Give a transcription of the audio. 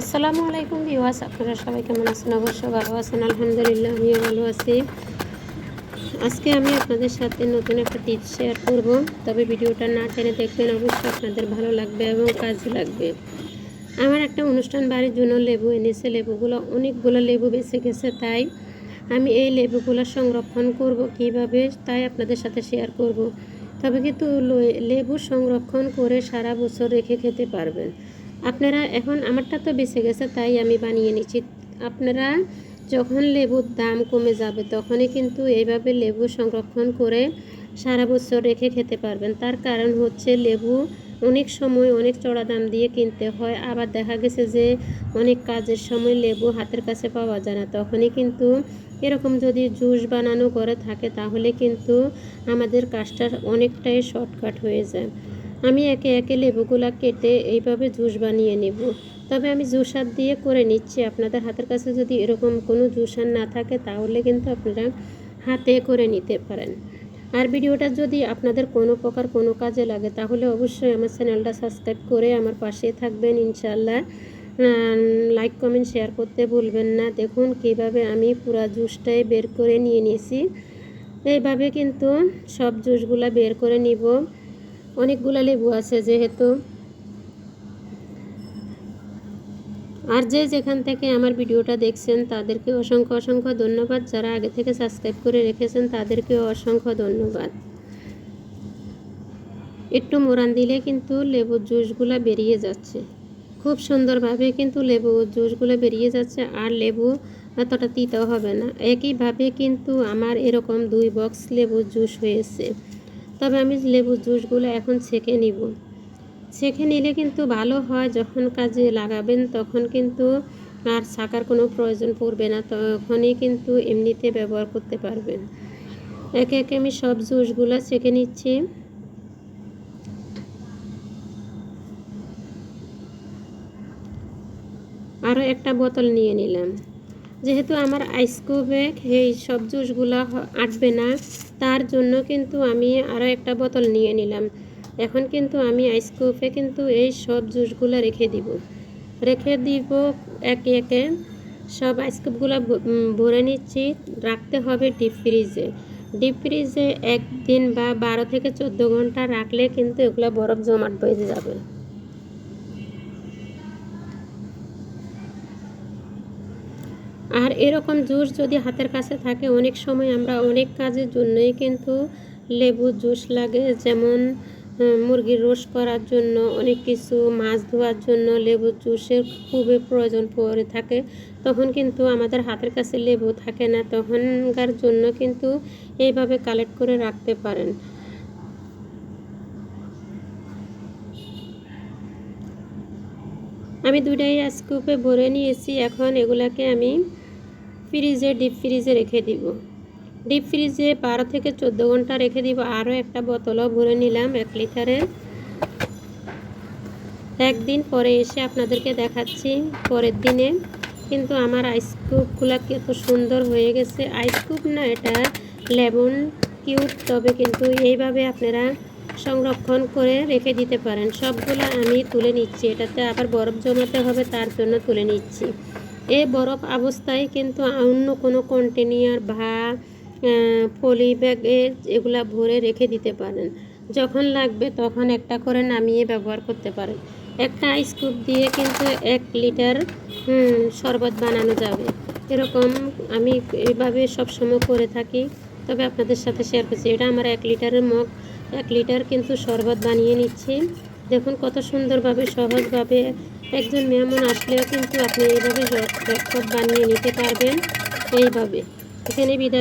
আসসালামু আলাইকুম ভিওয়াস আপনারা সবাই কেমন আছেন? অবশ্য ভালো আছেন, আলহামদুলিল্লাহ, আমিও ভালো আছি। আজকে আমি আপনাদের সাথে নতুন একটা টিপস শেয়ার করব, তবে ভিডিওটা না টেনে দেখবেন, অবশ্যই আপনাদের ভালো লাগবে এবং কাজে লাগবে। আমার একটা অনুষ্ঠান বাড়ির জন্য লেবু এনেছে, লেবুগুলো অনেকগুলো লেবু বেঁচে গেছে, তাই আমি এই লেবুগুলো সংরক্ষণ করব কীভাবে, তাই আপনাদের সাথে শেয়ার করব। তবে কিন্তু লেবু সংরক্ষণ করে সারা বছর রেখে খেতে পারবেন। আপনারা এখন আমারটা তো বেঁচে গেছে, তাই আমি বানিয়ে নিচ্ছি। আপনারা যখন লেবুর দাম কমে যাবে, তখনই কিন্তু এইভাবে লেবু সংরক্ষণ করে সারা বছর রেখে খেতে পারবেন। তার কারণ হচ্ছে লেবু অনেক সময় অনেক চড়া দাম দিয়ে কিনতে হয়। আবার দেখা গেছে যে অনেক কাজের সময় লেবু হাতের কাছে পাওয়া যায় না। তখনই কিন্তু এরকম যদি জুস বানানো করে থাকে, তাহলে কিন্তু আমাদের কাজটা অনেকটাই শর্টকাট হয়ে যায়। আমি একে একে লেবুগুলা কেটে এইভাবে জুস বানিয়ে নেব। তবে আমি জুসার দিয়ে করে নিচ্ছি। আপনাদের হাতের কাছে যদি এরকম কোনো জুসার না থাকে, তাহলে কিন্তু আপনারা হাতে করে নিতে পারেন। আর ভিডিওটা যদি আপনাদের কোনো প্রকার কোনো কাজে লাগে, তাহলে অবশ্যই আমার চ্যানেলটা সাবস্ক্রাইব করে আমার পাশে থাকবেন ইনশাল্লাহ লাইক, কমেন্ট, শেয়ার করতে ভুলবেন না। দেখুন কীভাবে আমি পুরা জুসটাই বের করে নিয়ে নিয়েছি। এইভাবে কিন্তু সব জুসগুলা বের করে নিব। অনেকগুলো লেবু আছে যেহেতু। আর যে যেখান থেকে আমার ভিডিওটা দেখছেন, তাদেরকে অসংখ্য অসংখ্য ধন্যবাদ। যারা আগে থেকে সাবস্ক্রাইব করে রেখেছেন, তাদেরকেও অসংখ্য ধন্যবাদ। একটু মোরান দিলে কিন্তু লেবুর জুসগুলো বেরিয়ে যাচ্ছে। খুব সুন্দরভাবে কিন্তু লেবু জুসগুলো বেরিয়ে যাচ্ছে, আর লেবু এতটা তিতাও হবে না। একইভাবে কিন্তু আমার এরকম দুই বক্স লেবুর জুস হয়েছে। তবে আমি লেবুর জুসগুলো এখন ছেঁকে নিব। ছেঁকে নিলে কিন্তু ভালো হয়, যখন কাজে লাগাবেন তখন কিন্তু আর ছাকার কোনো প্রয়োজন পড়বে না, তখনই কিন্তু এমনিতে ব্যবহার করতে পারবেন। একে একে আমি সব জুসগুলো ছেঁকে নিচ্ছি। আরও একটা বোতল নিয়ে নিলাম। যেহেতু আমার আইসকুবে এই সব জুসগুলো আটবে না, তার জন্য কিন্তু আমি আরও একটা বোতল নিয়ে নিলাম। এখন কিন্তু আমি আইসকুপে কিন্তু এই সব জুসগুলো রেখে দিব। রেখে দিব একে একে। সব আইসকুপগুলো ভরে নিচ্ছি। রাখতে হবে ডিপ ফ্রিজে ডিপ ফ্রিজে একদিন বা বারো থেকে চোদ্দ ঘণ্টা রাখলে কিন্তু এগুলো বরফ জমাট বেঁধে যাবে। আর এরকম জুস যদি হাতের কাছে থাকে, অনেক সময় আমরা অনেক কাজের জন্যই কিন্তু লেবু জুস লাগে। যেমন মুরগির রোস্ট করার জন্য, অনেক কিছু মাছ ধোয়ার জন্য লেবু জুসের খুবই প্রয়োজন পড়ে থাকে। তখন কিন্তু আমাদের হাতের কাছে লেবু থাকে না। তখনকার জন্য কিন্তু এইভাবে কালেক্ট করে রাখতে পারেন। আমি দুটাই স্কুপে ভরে নিয়েছি। এখন এগুলাকে আমি ফ্রিজে, ডিপ ফ্রিজে রেখে দিব। ডিপ ফ্রিজে বারো থেকে চোদ্দ ঘণ্টা রেখে দিব। আরও একটা বোতলও ভরে নিলাম এক লিটারের একদিন পরে এসে আপনাদেরকে দেখাচ্ছি পরের দিনে। কিন্তু আমার আইসকুপগুলো কত সুন্দর হয়ে গেছে। আইসকুপ না, এটা লেমন কিউব তবে কিন্তু এইভাবে আপনারা সংরক্ষণ করে রেখে দিতে পারেন। সবগুলো আমি তুলে নিচ্ছি। এটাতে আবার বরফ জমাতে হবে, তার জন্য তুলে নিচ্ছি। এই বরফ অবস্থায় কিন্তু অন্য কোনো কন্টেনিয়ার ভা পলি ব্যাগে এগুলা ভরে রেখে দিতে পারেন। যখন লাগবে তখন একটা করে নামিয়ে ব্যবহার করতে পারেন। একটা স্কুপ দিয়ে কিন্তু এক লিটার শরবত বানানো যাবে। এরকম আমি এইভাবে সবসময় করে থাকি। তবে আপনাদের সাথে শেয়ার করছি। এটা আমার এক লিটারের মগ। এক লিটার কিন্তু শরবত বানিয়ে নিচ্ছি। দেখুন কত সুন্দরভাবে, সহজভাবে একজন মেহমান আসলেও কিন্তু আপনি এইভাবে বানিয়ে নিতে পারবেন। এইভাবে। এখানে বিদায়।